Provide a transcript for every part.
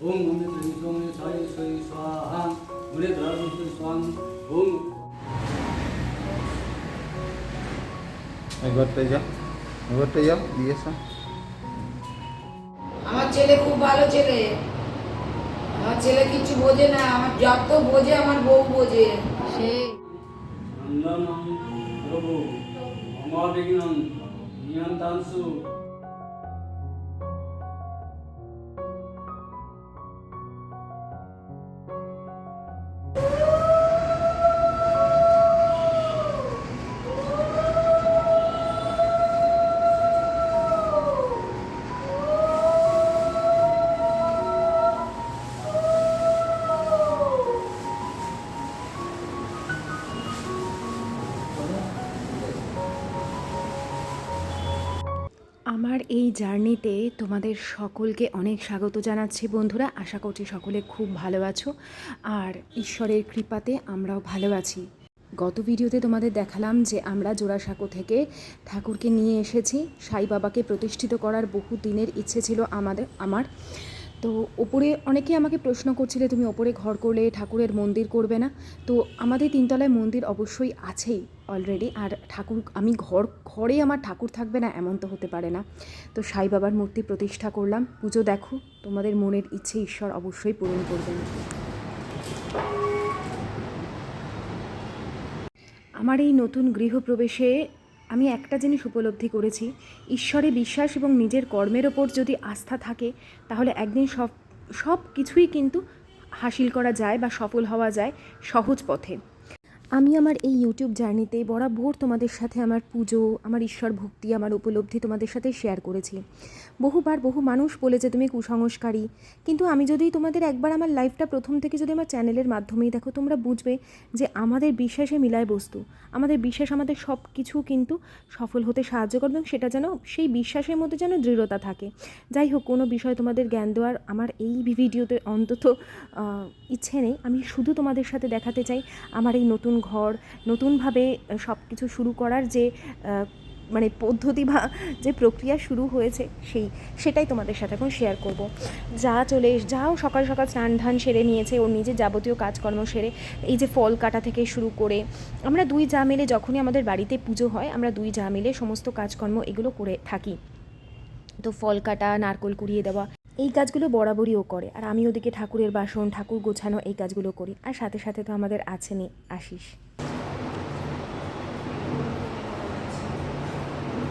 ওম অমৃত সোমে ছয় ছয় স্বাহা মনে ধর্ম স্বাং ওম এই ঘরটায় যাও ওই ঘরটায় যাও দিয়ে এসো আমার ছেলে খুব ভালো ছেলে আমার ছেলে কিছু বোঝে না আমার যত বোঝে আমার বউ বোঝে সে নন্দনং প্রভু অমাবিঘ্নং নিয়ন্তাংশু জার্নিতে তোমাদের সকলকে অনেক স্বাগত জানাচ্ছি বন্ধুরা। আশা করছি সকলে খুব ভালো আছো। আর ঈশ্বরের কৃপাতে আমরাও ভালো আছি। গত ভিডিওতে তোমাদের দেখালাম যে আমরা জোড়াসাঁকো থেকে ঠাকুরকে নিয়ে এসেছি। সাই বাবাকে প্রতিষ্ঠিত করার বহু দিনের ইচ্ছে ছিল আমাদের, আমার। তো ওপরে অনেকে আমাকে প্রশ্ন করছিলে, তুমি ওপরে ঘর করলে ঠাকুরের মন্দির করবে না? তো আমাদের তিনতলায় মন্দির অবশ্যই আছেই। অলরেডি আর ঠাকুর, আমি ঘর ঘরে আমার ঠাকুর থাকবে না, এমন তো হতে পারে না। তো সাই বাবার মূর্তি প্রতিষ্ঠা করলাম। পুজো দেখো, তোমাদের মনের ইচ্ছে ঈশ্বর অবশ্যই পূরণ করবেন। আমার এই নতুন গৃহপ্রবেশে আমি একটা জিনিস উপলব্ধি করেছি। ঈশ্বরে বিশ্বাস এবং নিজের কর্মের ওপর যদি আস্থা থাকে, তাহলে একদিন সব সব কিছুই কিন্তু হাসিল করা যায় বা সফল হওয়া যায় সহজ পথে। আমি আমার এই ইউটিউব জার্নিতে বরাবর তোমাদের সাথে আমার পুজো, আমার ঈশ্বর ভক্তি, আমার উপলব্ধি তোমাদের সাথে শেয়ার করেছি। বহুবার বহু মানুষ বলেছে তুমি কুসংস্কারী, কিন্তু আমি যদি তোমাদের একবার আমার লাইফটা প্রথম থেকে যদি আমার চ্যানেলের মাধ্যমেই দেখো, তোমরা বুঝবে যে আমাদের বিশ্বাসে মিলায় বস্তু। আমাদের বিশ্বাস আমাদের সব কিছু কিন্তু সফল হতে সাহায্য করবে এবং সেটা যেন, সেই বিশ্বাসের মধ্যে যেন দৃঢ়তা থাকে। যাই হোক, কোনো বিষয় তোমাদের জ্ঞান দেওয়ার আমার এই ভিডিওতে অন্তত ইচ্ছে নেই। আমি শুধু তোমাদের সাথে দেখাতে চাই, আমার এই নতুন ঘর, নতুনভাবে সব কিছু শুরু করার যে মানে পদ্ধতি বা যে প্রক্রিয়া শুরু হয়েছে, সেই, সেটাই তোমাদের সাথে এখন শেয়ার করব। যা চলে যাও সকাল সকাল স্নান ধান সেরে নিয়েছে, ওর নিজের যাবতীয় কাজকর্ম সেরে, এই যে ফল কাটা থেকে শুরু করে, আমরা দুই যা মিলে যখনই আমাদের বাড়িতে পুজো হয়, আমরা দুই যা মিলে সমস্ত কাজকর্ম এগুলো করে থাকি। তো ফল কাটা, নারকোল কুড়িয়ে দেওয়া এই কাজগুলো বরাবরই ও করে। আর আমি ওদিকে ঠাকুরের বাসন, ঠাকুর গোছানো এই কাজগুলো করি। আর সাথে সাথে তো আমাদের আছেনই আশিস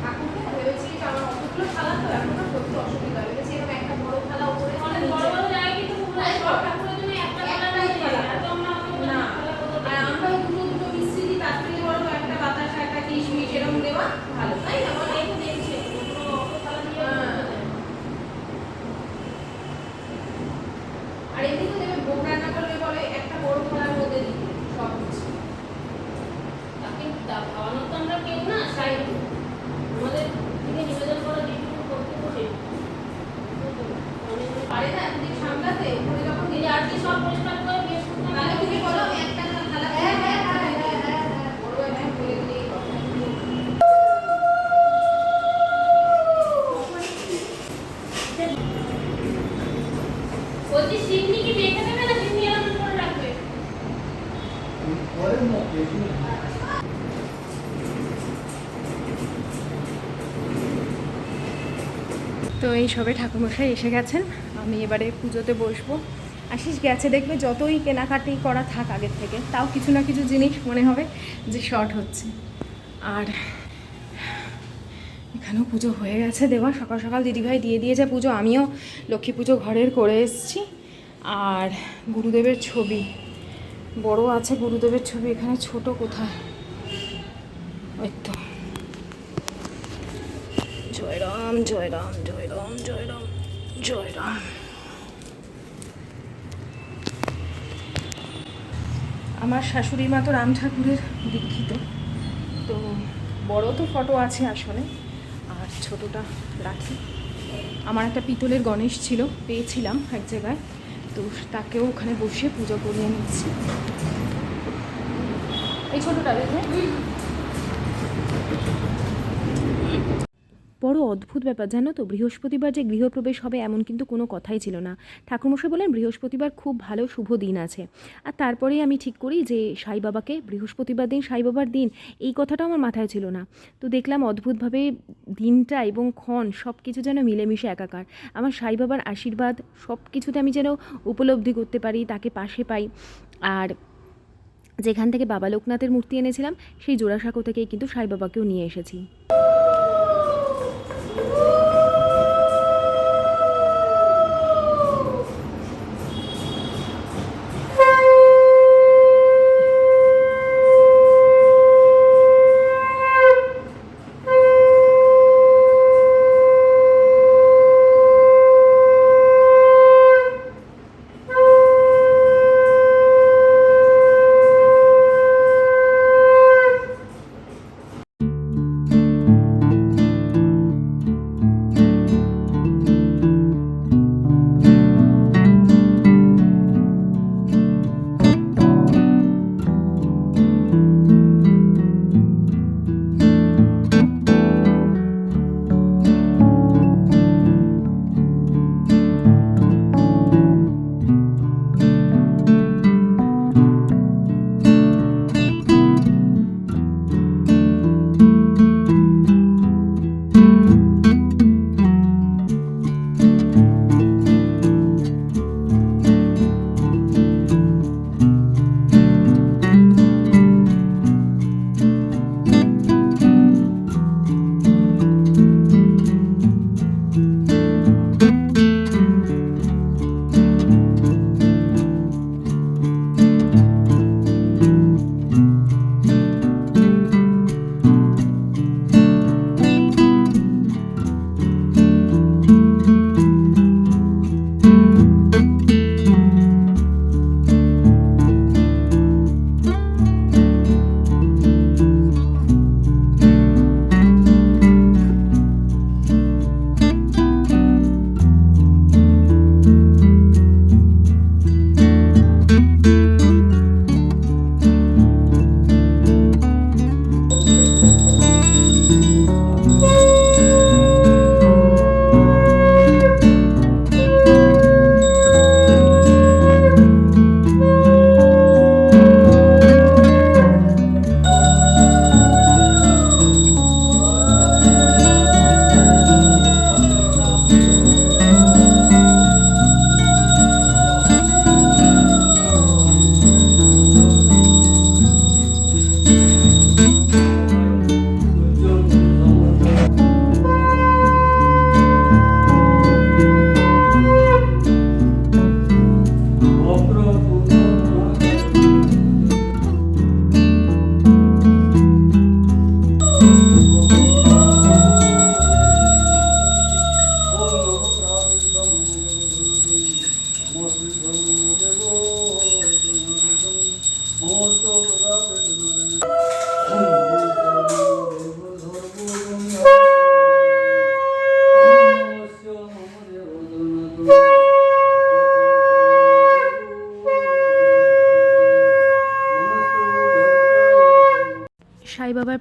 ঠাকুরকে ভেবেছি যে আমার অতগুলো থালা তো এখন আর করতে অসুবিধা ভেবেছি এরকম একটা বড় থালা উপরে অনেক বড় বড় জায়গায় কিন্তু পুরো সব ঠাকুরের জন্য একটা থালা একটাই লাগবে। থালা। এত আমরা অত বড় না থালা কোথাও আর আমরা ওই দুটো দুটো মিস্ত্রি দিই তার থেকে বড় একটা বাতাসা একটা কিশমিশ এরকম দেওয়া ভালো তাই না বলো? দেখো দেখছি, পুরো অত থালা দিয়ে হ্যাঁ। আর এমনি তো দেবে ভোগ রান্না করলে বলে একটা বড় থালার মধ্যে দিতে সব কিছু তাকে তা- খাওয়ানোর তো আমরা কেউ না, সাই। আমাদের থেকে নিবেদন করা যেটুকু কর্তব্য সেটুকু। অনেক- পারে না এতদিন সামলাতে? উপরে যখন এই যে আজকে সব পরিষ্কার করে তাহলে তুমি বলো আমি একটা থালা হ্যাঁ হ্যাঁ হ্যাঁ হ্যাঁ হ্যাঁ হ্যাঁ। বড় একটা বলে দিলেই বলছি সিডনি কি রেখে দেবে না সিডনি এরকম করে রাখবে? তো এই সবে ঠাকুরমশাই এসে গেছেন। আমি এবারে পুজোতে বসবো। আশিস গেছে দেখবে যতই কেনাকাটি করা থাক আগের থেকে, তাও কিছু না কিছু জিনিস মনে হবে যে শর্ট হচ্ছে। আর এখানেও পুজো হয়ে গেছে দেওয়া। সকাল সকাল দিদিভাই দিয়ে দিয়েছে পুজো, আমিও লক্ষ্মী পুজো ঘরের করে এসেছি। আর গুরুদেবের ছবি, বড় আছে গুরুদেবের ছবি, এখানে ছোট কোথায়? ওই তো। জয় রাম জয় রাম জয় রাম জয় রাম জয় রাম আমার শাশুড়ি মা তো রাম ঠাকুরের দীক্ষিত। তো বড় তো ফটো আছে আসলে আর ছোটটা রাখি। আমার একটা পিতলের গণেশ ছিল, পেয়েছিলাম এক জায়গায়। তো তাকেও ওখানে বসে পুজো করিয়ে নিচ্ছি। এই ছোটটা দেখে বড় অদ্ভুত ব্যাপার, জানো তো? বৃহস্পতিবার যে গৃহপ্রবেশ হবে এমন কিন্তু কোনো কথাই ছিল না। ঠাকুরমশাই বলেন, বৃহস্পতিবার খুব ভালো শুভ দিন আছে। আর তারপরেই আমি ঠিক করি যে সাই বাবাকে বৃহস্পতিবার দিন সাই বাবার দিন, এই কথাটা আমার মাথায় ছিল না। তো দেখলাম অদ্ভুতভাবে দিনটা এবং ক্ষণ সব কিছু যেন মিলেমিশে একাকার। আমার সাই বাবার আশীর্বাদ সব কিছুতে আমি যেন উপলব্ধি করতে পারি, তাকে পাশে পাই। আর যেখান থেকে বাবা লোকনাথের মূর্তি এনেছিলাম, সেই জোড়াসাঁকো থেকেই কিন্তু সাই বাবাকেও নিয়ে এসেছি।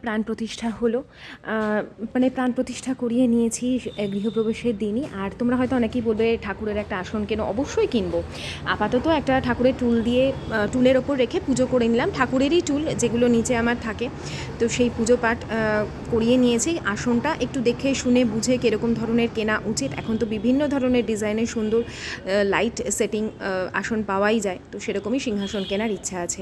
প্রাণ প্রতিষ্ঠা হলো। মানে প্রাণ প্রতিষ্ঠা করিয়ে নিয়েছি গৃহপ্রবেশের দিনই। আর তোমরা হয়তো অনেকেই বলবে, ঠাকুরের একটা আসন কেন? অবশ্যই কিনবো। আপাতত একটা ঠাকুরের টুল দিয়ে টুলের ওপর রেখে পুজো করে নিলাম। ঠাকুরেরই টুল যেগুলো নিচে আমার থাকে। তো সেই পুজো পাঠ করিয়ে নিয়েছি। আসনটা একটু দেখে শুনে বুঝে কীরকম ধরনের কেনা উচিত। এখন তো বিভিন্ন ধরনের ডিজাইনের সুন্দর লাইট সেটিং আসন পাওয়াই যায়। তো সেরকমই সিংহাসন কেনার ইচ্ছা আছে।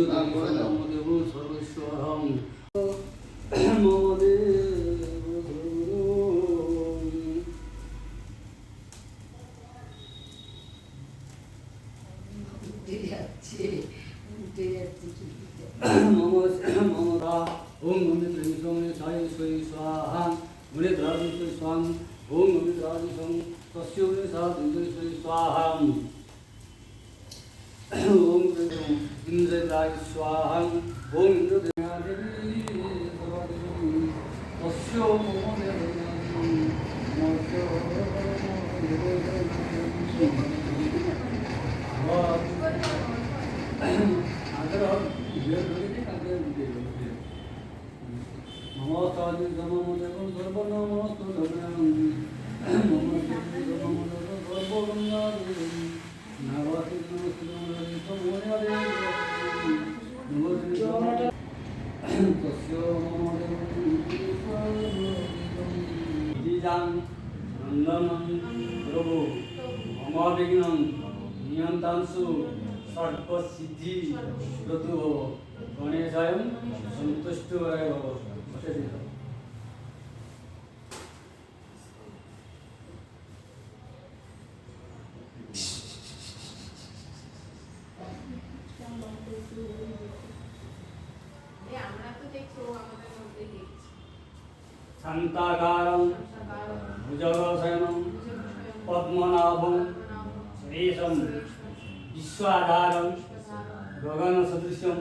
নমদেব সর্বেশ্বরং মদেব মমতা ওম অমৃত সঙ্গে সায় সৈ স্বাহা মনে দ্রাবি সৈ স্বাম ওম অমৃত রাজি সং তস্য সাহ সৈ স্বাহা ওম ইন্দ্রজায় স্বাহং ওম নমস্কার নমস্কার নমস্কার নমস্কার নমস্কার আমরা তো দেখছ আমাদের মধ্যে দেখছি। শান্তাকারম ভুজগশয়নম পদ্মনাভম শ্রীশম বিশ্বাধারম গগনসদৃশ্যম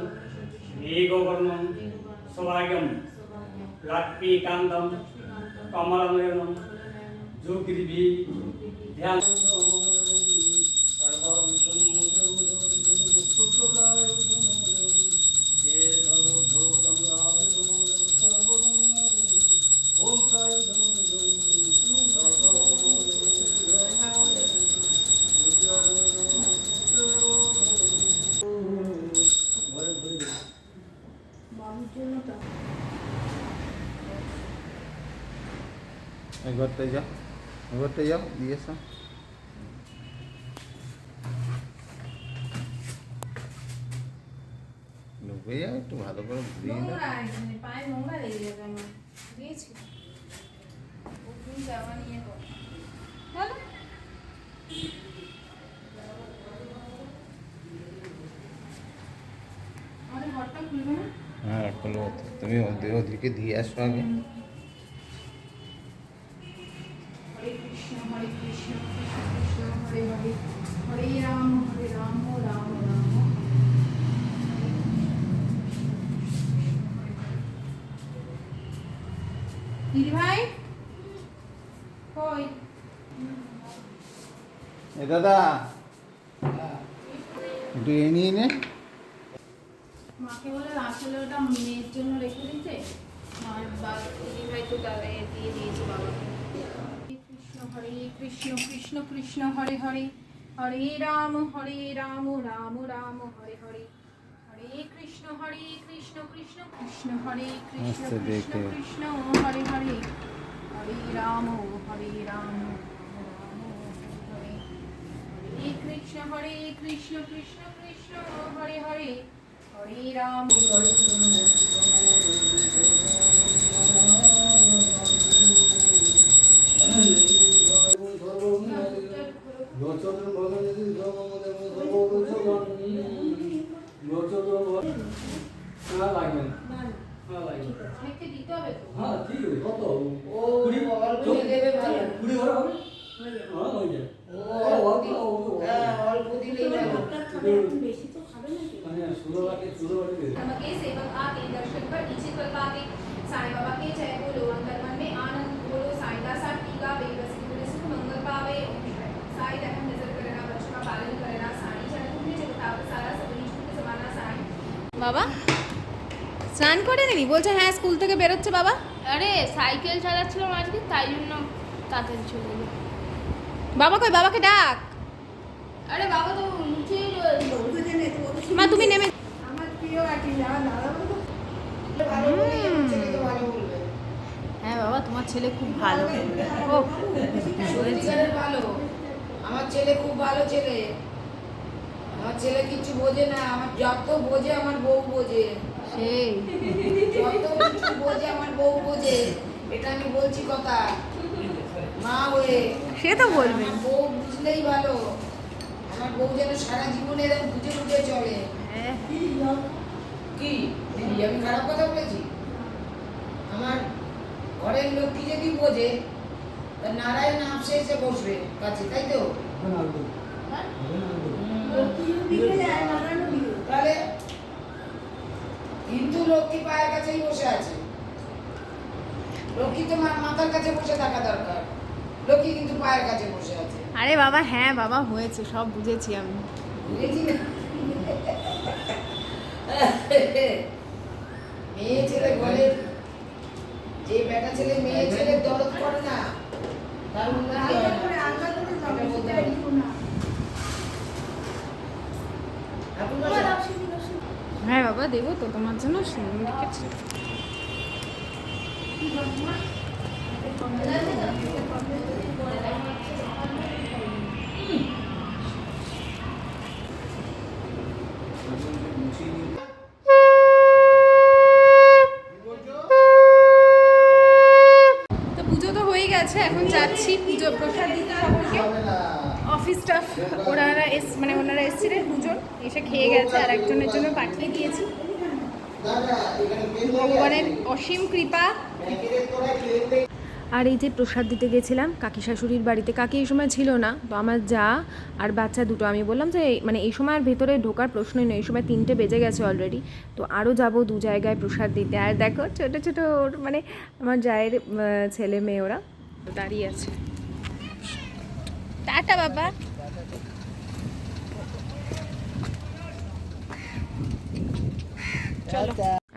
ওই ঘরটায় যাও ওই ঘরটায় যাও দিয়ে এসো ঢুকে যাও একটু ভালো করে ঘুরিয়ে দাও নোংরা এখানে পায়ে নোংরা লেগে যাবে আমার দিয়েছি ওখানে যাওয়া নিয়ে কর চলো আমাদের ঘরটা খুলবে না হ্যাঁ খোলো তো। তুমি ওদের ওদেরকে দিয়ে আসো আগে হরে কৃষ্ণ হরে কৃষ্ণ কৃষ্ণ কৃষ্ণ হরে হরে হরে রাম হরে রাম রাম রাম দিদি ভাই কই এ দাদা একটু এ নিয়ে নে মাকে বলে আসলে ওটা মেয়ের জন্য রেখে দিতে মার ভাই তো তাহলে দিয়ে দিয়েছে বাবাকে কৃষ্ণ হরে কৃষ্ণ কৃষ্ণ কৃষ্ণ হরে হরে। হরে রাম হরে রাম রাম রাম হরে হরে। হরে কৃষ্ণ হরে কৃষ্ণ কৃষ্ণ কৃষ্ণ হরে কৃষ্ণ কৃষ্ণ কৃষ্ণ হরে হরে। হরে রাম হরে রাম হরে কৃষ্ণ হরে কৃষ্ণ কৃষ্ণ কৃষ্ণ হরে হরে। 저희랑 우리 어린 친구는 বাবা? স্নান করে নিলি বলছে হ্যাঁ স্কুল থেকে বেরোচ্ছে বাবা। আরে সাইকেল চালাচ্ছিলাম আজকে তাই জন্য তাড়াতাড়ি চলে গেল। বাবা কই? বাবাকে ডাক। আরে বাবা তো নিচেই রয়েছে মা তুমি নেমে আমার প্রিয় আটি হ্যাঁ বাবা তোমার ছেলে খুব ভালো ও ভালো। আমার ছেলে খুব ভালো ছেলে। আমার ছেলে কিছু বোঝে না আমার যত বোঝে আমার বউ বোঝে। সেই। যত কিছু বোঝে আমার বউ বোঝে এটা আমি বলছি কথা। মা হয়ে সে তো বলবে। আমার বউ বুঝলেই ভালো। আমার বউ যেন সারা জীবনে এরকম বুঝে বুঝে চলে। হ্যাঁ। কি? আমি খারাপ কথা বলেছি? আমার ঘরের লক্ষ্মী যদি বোঝে তা নারায়ণ আপসে এসে বসবে কাছে তাই তো? তাহলে হিন্দু লক্ষ্মী পায়ের কাছেই বসে আছে। লক্ষ্মী তো মাথার কাছে বসে থাকা দরকার। লক্ষ্মী কিন্তু পায়ের কাছে বসে আছে। আরে বাবা হ্যাঁ বাবা হয়েছে সব বুঝেছি আমি। মেয়ে ছেলে ঘরে যে বেটা ছেলে মেয়ে ছেলে দরদ করে না তার উন্নতি হয় না। এটা বলতে পারি। এখন বলো। হ্যাঁ বাবা দেবো তো তোমার জন্য সুন্দর লিখেছি তো পুজো তো হয়ে গেছে এখন যাচ্ছি পুজো প্রসাদ দিতে সকলকে অফিস স্টাফ ওনারা এস মানে ওনারা এসেছিলেন দুজন এসে খেয়ে গেছে আর একজনের জন্য পাঠিয়ে দিয়েছি ভগবানের অসীম কৃপা আর এই যে প্রসাদ দিতে গেছিলাম। কাকি শাশুড়ির বাড়িতে। কাকি এই সময় ছিল না, তো আমার যা আর বাচ্চা দুটো, আমি বললাম যে মানে এই সময় আর ভেতরে ঢোকার প্রশ্নই নয় এই সময় তিনটে বেজে গেছে অলরেডি তো আরও যাব দু জায়গায় প্রসাদ দিতে। আর দেখো, ছোটো ছোটো মানে আমার জায়ের ছেলে মেয়ে ওরা দাঁড়িয়ে আছে। টাটা বাবা।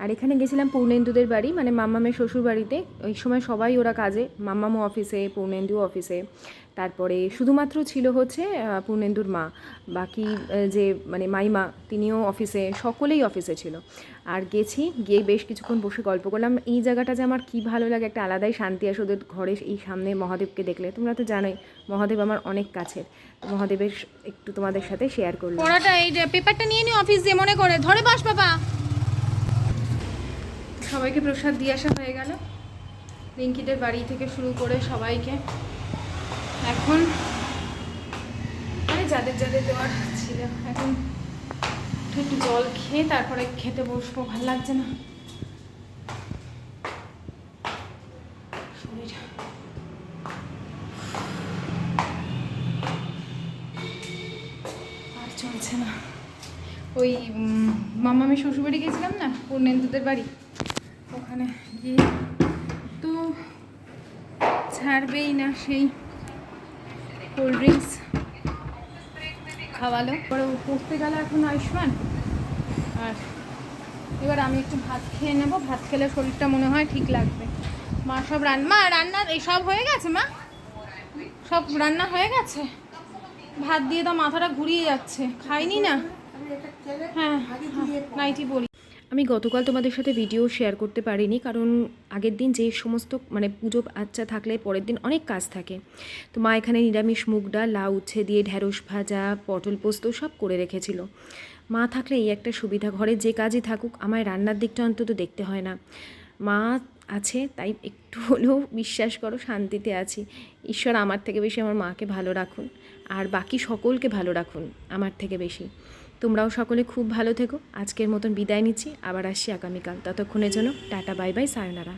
আর এখানে গেছিলাম পূর্ণেন্দুদের বাড়ি মানে মাম্মামের শ্বশুর বাড়িতে ওই সময় সবাই ওরা কাজে মাম্মামও অফিসে, পূর্ণেন্দু অফিসে। তারপরে শুধুমাত্র ছিল হচ্ছে পূর্ণেন্দুর মা। বাকি যে মানে মাইমা, তিনিও অফিসে, সকলেই অফিসে ছিল। আর গেছি, গিয়ে বেশ কিছুক্ষণ বসে গল্প করলাম। এই জায়গাটা যে আমার কী ভালো লাগে, একটা আলাদাই শান্তি আসে ওদের ঘরে, এই সামনে মহাদেবকে দেখলে। তোমরা তো জানোই, মহাদেব আমার অনেক কাছের। মহাদেবের একটু তোমাদের সাথে শেয়ার করলাম। পেপারটা নিয়ে নিও অফিস দিয়ে মনে করে, ধরে বাস বাবা। সবাইকে প্রসাদ দিয়ে আসা হয়ে গেল। রিঙ্কিদের বাড়ি থেকে শুরু করে সবাইকে। এখন মানে যাদের যাদের দেওয়ার ছিল এখন একটু জল খেয়ে তারপরে খেতে বসবো ভালো লাগছে না। শরীর। আর চলছে না। ওই উম, মামামি শ্বশুরবাড়ি গেছিলাম না পূর্ণেন্দুদের বাড়ি? গিয়ে তো ছাড়বেই না সেই কোল্ড ড্রিঙ্কস খাওয়ালো। পরে পড়তে গেল এখন আয়ুষ্মান। আর এবার আমি একটু ভাত খেয়ে নেব। ভাত খেলে শরীরটা মনে হয় ঠিক লাগবে। মা সব রান্না মা রান্নার সব হয়ে গেছে মা? সব রান্না হয়ে গেছে? ভাত দিয়ে তো মাথাটা ঘুরিয়ে যাচ্ছে। খাইনি না? হ্যাঁ নাইটি বলি আমি গতকাল তোমাদের সাথে ভিডিও শেয়ার করতে পারিনি, কারণ আগের দিন যে সমস্ত মানে পুজো আচ্ছা থাকলে পরের দিন অনেক কাজ থাকে। তো মা এখানে নিরামিষ মুগ ডাল, লাউ উচ্ছে দিয়ে ঢ্যাঁড়স ভাজা, পটল পোস্ত সব করে রেখেছিল। মা থাকলে এই একটা সুবিধা, ঘরে যে কাজই থাকুক, আমায় রান্নার দিকটা অন্তত দেখতে হয় না। মা আছে, তাই একটু হলেও বিশ্বাস করো শান্তিতে আছি। ঈশ্বর আমার থেকে বেশি আমার মাকে ভালো রাখুন, আর বাকি সকলকে ভালো রাখুন, আমার থেকে বেশি। তোমরাও সকলে খুব ভালো থেকো। আজকের মতন বিদায় নিচ্ছি, আবার আসছি আগামীকাল। ততক্ষণের জন্য টাটা, বাই বাই, সায়নারা।